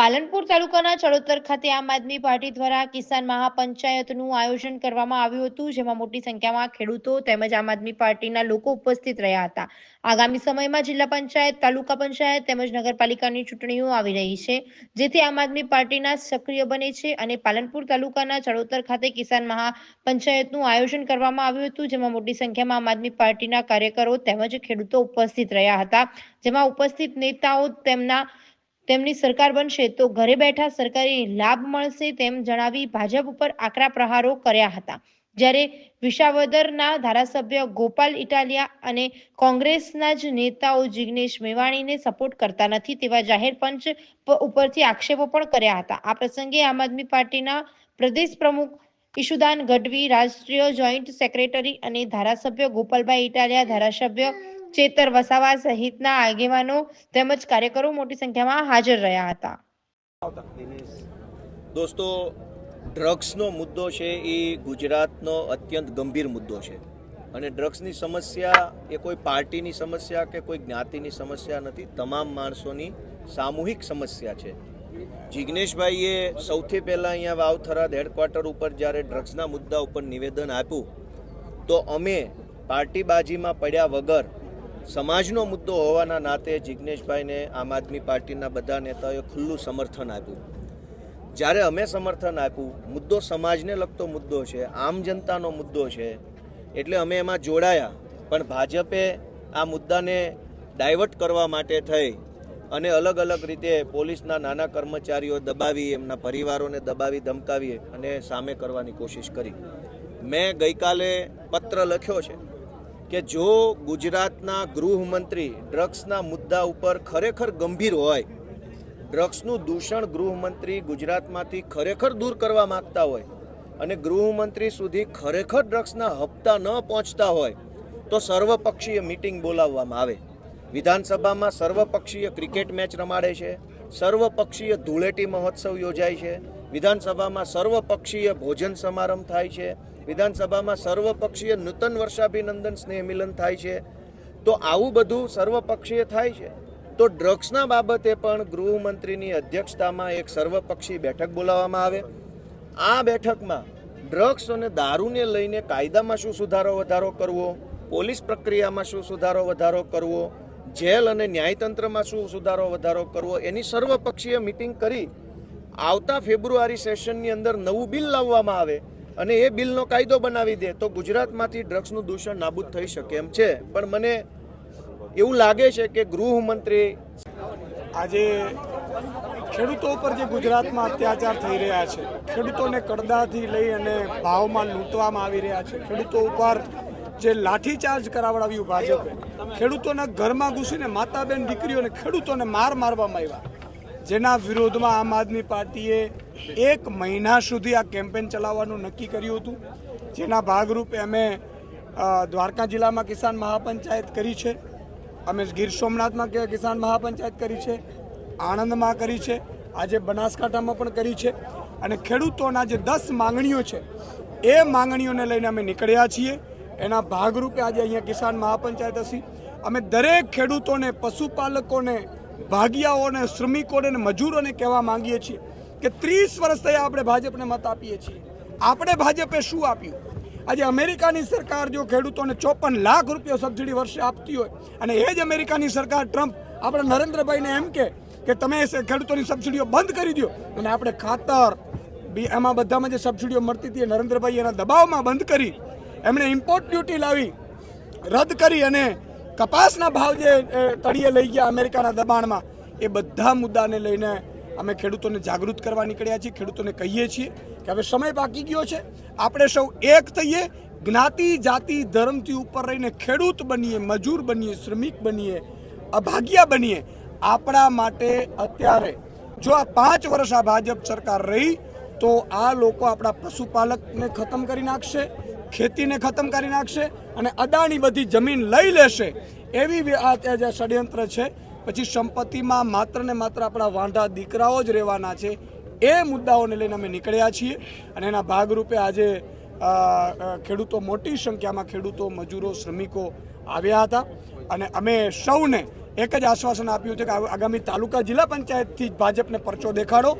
પાલનપુર તાલુકાના ચડોતર ખાતે આમ આદમી પાર્ટી દ્વારા કિસાન મહાપંચાયતનું આયોજન કરવામાં આવ્યું હતું, જેમાં મોટી સંખ્યામાં ખેડૂતો તેમજ આમ આદમી પાર્ટીના લોકો ઉપસ્થિત રહ્યા હતા. આગામી સમયમાં જિલ્લા પંચાયત, તાલુકા પંચાયત તેમજ નગરપાલિકાની ચૂંટણીઓ આવી રહી છે, જેથી આમ આદમી પાર્ટીના સક્રિય બને છે અને પાલનપુર તાલુકાના ચડોતર ખાતે કિસાન મહાપંચાયતનું આયોજન કરવામાં આવ્યું હતું, જેમાં મોટી સંખ્યામાં આમ આદમી પાર્ટીના કાર્યકરો તેમજ ખેડૂતો ઉપસ્થિત રહ્યા હતા, જેમાં ઉપસ્થિત નેતાઓ તેમના તેમની સરકાર બનશે તો ઘરે બેઠા સરકારી લાભ મળશે તેમ જણાવી ભાજપ ઉપર આકરા પ્રહારો કર્યા હતા. જ્યારે વિશાવદરના ધારાસભ્ય ગોપાલ ઇટાલિયા અને કોંગ્રેસના જ નેતાઓ જિગ્નેશ મેવાણીને સપોર્ટ કરતા નથી તેવા જાહેર પંચ ઉપરથી આક્ષેપો પણ કર્યા હતા. આ પ્રસંગે આમ આદમી પાર્ટીના પ્રદેશ પ્રમુખ ઈશુદાન ગઢવી, રાષ્ટ્રીય જોઈન્ટ સેક્રેટરી અને ધારાસભ્ય ગોપાલભાઈ ઇટાલિયા, ધારાસભ્ય ચેતર વસાવા સહિતના આગેવાનો તેમજ કાર્યકરો મોટી સંખ્યામાં હાજર રહ્યા હતા. દોસ્તો, ડ્રગ્સનો મુદ્દો છે એ ગુજરાતનો અત્યંત ગંભીર મુદ્દો છે. અને ડ્રગ્સની સમસ્યા એ કોઈ પાર્ટીની સમસ્યા કે કોઈ જ્ઞાતિની સમસ્યા નથી, તમામ માણસોની સામૂહિક સમસ્યા છે. જિગ્નેશભાઈએ સૌથી પહેલાં અહીંયા વાવથરાદ હેડક્વાર્ટર ઉપર જ્યારે ડ્રગ્સના મુદ્દા ઉપર નિવેદન આપ્યું, તો અમે પાર્ટીબાજીમાં પડ્યા વગર સમાજનો મુદ્દો હોવાના નાતે જિગ્નેશભાઈને આમ આદમી પાર્ટીના બધા નેતાઓએ ખુલ્લું સમર્થન આપ્યું. જ્યારે અમે સમર્થન આપ્યું, મુદ્દો સમાજને લગતો મુદ્દો છે, આમ જનતાનો મુદ્દો છે, એટલે અમે એમાં જોડાયા. પણ ભાજપે આ મુદ્દાને ડાયવર્ટ કરવા માટે થઈ. અને અલગ અલગ રીતે પોલીસના નાના કર્મચારીઓ દબાવી, એમના પરિવારોને દબાવી, ધમકાવી અને સામે કરવાની કોશિશ કરી. મેં ગઈકાલે પત્ર લખ્યો છે કે જો ગુજરાતના ગૃહમંત્રી ડ્રગ્સના મુદ્દા ઉપર ખરેખર ગંભીર હોય, ડ્રગ્સનું દૂષણ ગૃહમંત્રી ગુજરાતમાંથી ખરેખર દૂર કરવા માંગતા હોય અને ગૃહમંત્રી સુધી ખરેખર ડ્રગ્સના હપ્તા ન પહોંચતા હોય, તો સર્વપક્ષીય મિટિંગ બોલાવવામાં આવે. વિધાનસભામાં સર્વપક્ષીય ક્રિકેટ મેચ રમાડે છે, સર્વપક્ષીય ધૂળેટી મહોત્સવ યોજાય છે, વિધાનસભામાં સર્વપક્ષીય ભોજન સમારંભ થાય છે, વિધાનસભામાં સર્વપક્ષીય નૂતન વર્ષાભિનંદન સ્નેહ મિલન થાય છે. તો આવું બધું સર્વપક્ષીય થાય છે? તો ડ્રગ્સના બાબતે પણ ગૃહમંત્રીની અધ્યક્ષતામાં એક સર્વપક્ષી બેઠક બોલાવવામાં આવે. આ બેઠકમાં ડ્રગ્સ અને દારૂને લઈને કાયદામાં શું સુધારો વધારો કરવો, પોલીસ પ્રક્રિયામાં શું સુધારો વધારો કરવો જેલ અને ન્યાયતંત્રમાં શું સુધારો, વધારો કરવો, એની સર્વપક્ષીય મિટિંગ કરી આવતા ફેબ્રુઆરી સેશનની અંદર નવું બિલ લાવવામાં આવે અને એ બિલનો કાયદો બનાવી દે, તો ગુજરાતમાંથી ડ્રગ્સનું દૂષણ નાબૂદ થઈ શકે એમ છે. પણ મને એવું લાગે છે કે ગૃહમંત્રી આજે ખેડૂતો ઉપર જે ગુજરાતમાં અત્યાચાર થઈ રહ્યા છે, ખેડૂતોને કડદાથી લઈ અને ભાવમાં લૂંટવામાં આવી રહ્યા છે, ખેડૂતો ઉપર જે લાઠીચાર્જ કરાવડાવ્યું ભાજપે ખેડૂતોના ઘરમાં ઘૂસીને માતાબેન દીકરીઓને ખેડૂતોને માર મારવામાં આવ્યા. જેના વિરોધમાં આમ આદમી પાર્ટીએ એક મહિના સુધી આ કેમ્પેન ચલાવવાનું નક્કી કર્યું હતું. જેના ભાગરૂપે અમે દ્વારકા જિલ્લામાં કિસાન મહાપંચાયત કરી છે. અમે ગીર સોમનાથમાં કિસાન મહાપંચાયત કરી છે. આણંદમાં કરી છે. આજે બનાસકાંઠામાં પણ કરી છે. અને ખેડૂતોના જે દસ માંગણીઓ છે, એ માંગણીઓને લઈને અમે નીકળ્યા છીએ. એના ભાગરૂપે આજે અહીંયા કિસાન મહાપંચાયત હશે. અમે દરેક ખેડૂતોને, પશુપાલકોને, ભાગિયાઓને, શ્રમિકોને મજૂરોને કહેવા માંગીએ છીએ કે ત્રીસ વર્ષ થયા આપણે ભાજપને મત આપીએ છીએ. આપણે ભાજપે શું આપ્યું? આજે અમેરિકાની સરકાર જો ખેડૂતોને ચોપન લાખ રૂપિયા સબસિડી વર્ષે આપતી હોય અને એ જ અમેરિકાની સરકાર ટ્રમ્પ આપણે નરેન્દ્રભાઈને એમ કે કે તમે ખેડૂતોની સબસિડીઓ બંધ કરી દો અને આપણે ખાતર, બી એમાં બધામાં જે સબસિડીઓ મળતી હતી એ નરેન્દ્રભાઈ એના દબાવમાં બંધ કરી. એમણે ઇમ્પોર્ટ ડ્યુટી લાવી, રદ કરી અને કપાસના ભાવ જે તળિયે લઈ ગયા અમેરિકાના દબાણમાં, એ બધા મુદ્દાને લઈને અમે ખેડૂતોને જાગૃત કરવા નીકળ્યા છીએ, ખેડૂતોને કહીએ છીએ કે હવે સમય બાકી ગયો છે. આપણે સૌ એક થઈએ, જ્ઞાતિ, જાતિ, ધર્મથી ઉપર રહીને ખેડૂત બનીએ, મજૂર બનીએ, શ્રમિક બનીએ, અભાગ્યા બનીએ, આપણા માટે અત્યારે જો આ પાંચ વર્ષ આ ભાજપ સરકાર રહી, તો આ લોકો આપણા પશુપાલકને ખતમ કરી નાખશે ખેતીને ખતમ કરી નાખશે અને અદાણી બધી જમીન લઈ લેશે. એવી આ જે ષડયંત્ર છે, પછી સંપત્તિમાં માત્ર ને માત્ર આપણા વાંઢા દીકરાઓ જ રહેવાના છે. એ મુદ્દાઓને લઈને અમે નીકળ્યા છીએ અને એના ભાગરૂપે આજે ખેડૂતો મોટી સંખ્યામાં ખેડૂતો, મજૂરો, શ્રમિકો આવ્યા હતા. અને અમે સૌને એક જ આશ્વાસન આપ્યું છે કે આગામી તાલુકા જિલ્લા પંચાયતથી ભાજપને પરચો દેખાડો.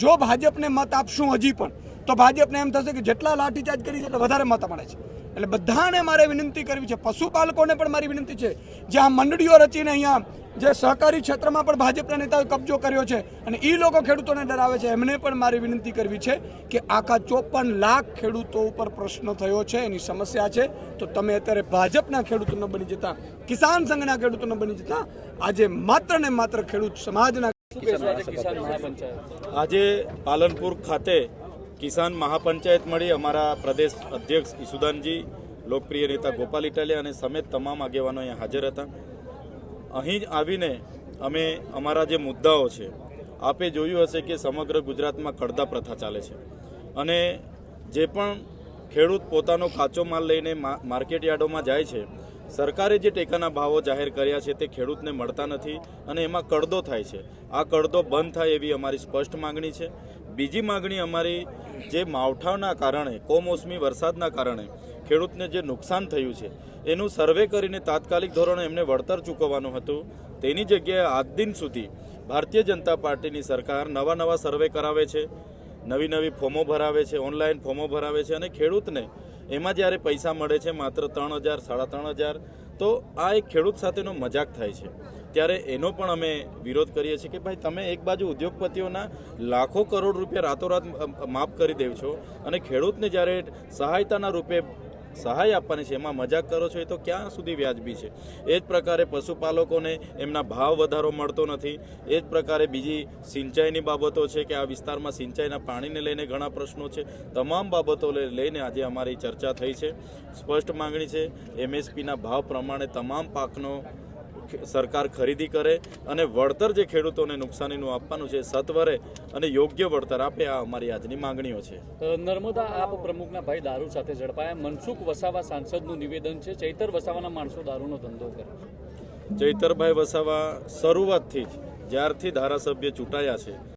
જો ભાજપને મત આપશું હજી પણ તો ભાજપને એમ થશે કે જેટલા લાઠીચાર્જ કરી છે એટલા વધારે મત મળે છે. એટલે બધાને મારે વિનંતી કરવી છે. પશુપાલકોને પણ મારી વિનંતી છે જે આ મંડળીઓ રચીને અહીંયા જે સહકારી ક્ષેત્રમાં પણ ભાજપના નેતાઓએ કબજો કર્યો છે અને એ લોકો ખેડૂતોને ડરાવે છે એમને પણ મારી વિનંતી કરવી છે કે આખા ચોપન લાખ ખેડૂતો ઉપર પ્રશ્ન થયો છે એની સમસ્યા છે તો તમે અત્યારે ભાજપના ખેડૂતો ન બની જતા કિસાન સંઘના ખેડૂતો ન બની જતા આજે માત્ર ને માત્ર ખેડૂત સમાજના આજે પાલનપુર ખાતે કિસાન મહાપંચાયત મળી અમારા પ્રદેશ અધ્યક્ષ ઈસુદાનજી, લોકપ્રિય નેતા ગોપાલ ઇટાલિયા અને સમેત તમામ આગેવાનો અહીંયા હાજર હતા. અહીં જ આવીને અમે અમારા જે મુદ્દાઓ છે, આપે જોયું હશે કે સમગ્ર ગુજરાતમાં કડદા પ્રથા ચાલે છે. અને જે પણ ખેડૂત પોતાનો કાચો માલ લઈને માર્કેટ યાર્ડોમાં જાય છે, સરકારે જે ટેકાના ભાવો જાહેર કર્યા છે તે ખેડૂતને મળતા નથી અને એમાં કડદો થાય છે. આ કડદો બંધ થાય એવી અમારી સ્પષ્ટ માગણી છે. બીજી માગણી અમારી જે માવઠાના કારણે, કમોસમી વરસાદના કારણે ખેડૂતને જે નુકસાન થયું છે, એનું સર્વે કરીને તાત્કાલિક ધોરણે એમને વળતર ચૂકવવાનું હતું. તેની જગ્યાએ આજ દિન સુધી ભારતીય જનતા પાર્ટીની સરકાર નવા નવા સર્વે કરાવે છે, નવી નવી ફોર્મો ભરાવે છે, ઓનલાઈન ફોર્મો ભરાવે છે અને ખેડૂતને એમાં જ્યારે પૈસા મળે છે માત્ર ત્રણ હજાર, સાડા ત્રણ હજાર, તો આ એક ખેડૂત સાથેનો મજાક થાય છે. ત્યારે એનો પણ અમે વિરોધ કરીએ છીએ કે ભાઈ તમે એક બાજુ ઉદ્યોગપતિઓના લાખો કરોડ રૂપિયા રાતોરાત માફ કરી દેવ છો અને ખેડૂતને જ્યારે સહાયતાના રૂપે સહાય આપવાની છે, એમાં મજાક કરો છો એ તો ક્યાં સુધી વ્યાજબી છે? એ જ પ્રકારે પશુપાલકોને એમના ભાવ વધારો મળતો નથી. એ જ પ્રકારે બીજી સિંચાઈની બાબતો છે કે આ વિસ્તારમાં સિંચાઈના પાણીને લઈને ઘણા પ્રશ્નો છે. તમામ બાબતો લઈને આજે અમારી ચર્ચા થઈ છે. સ્પષ્ટ માંગણી છે, એમએસપીના ભાવ પ્રમાણે તમામ પાકનો સરકાર ખરીદી કરે અને વળતર જે ખેડૂતોને નુકસાનીનું આપવાનું છે સત્વરે અને યોગ્ય વળતર આપે આ અમારી આજની માંગણીઓ છે. નર્મદા આપ પ્રમુખના ભાઈ દારૂ સાથે ઝડપાયા. મનસુખ વસાવા સાંસદનું નિવેદન છે. ચૈતર વસાવાના માણસો દારૂનો ધંધો કરે ચૈતરભાઈ વસાવા શરૂઆતથી જ જ્યારથી ધારાસભ્ય ચૂંટાયા છે.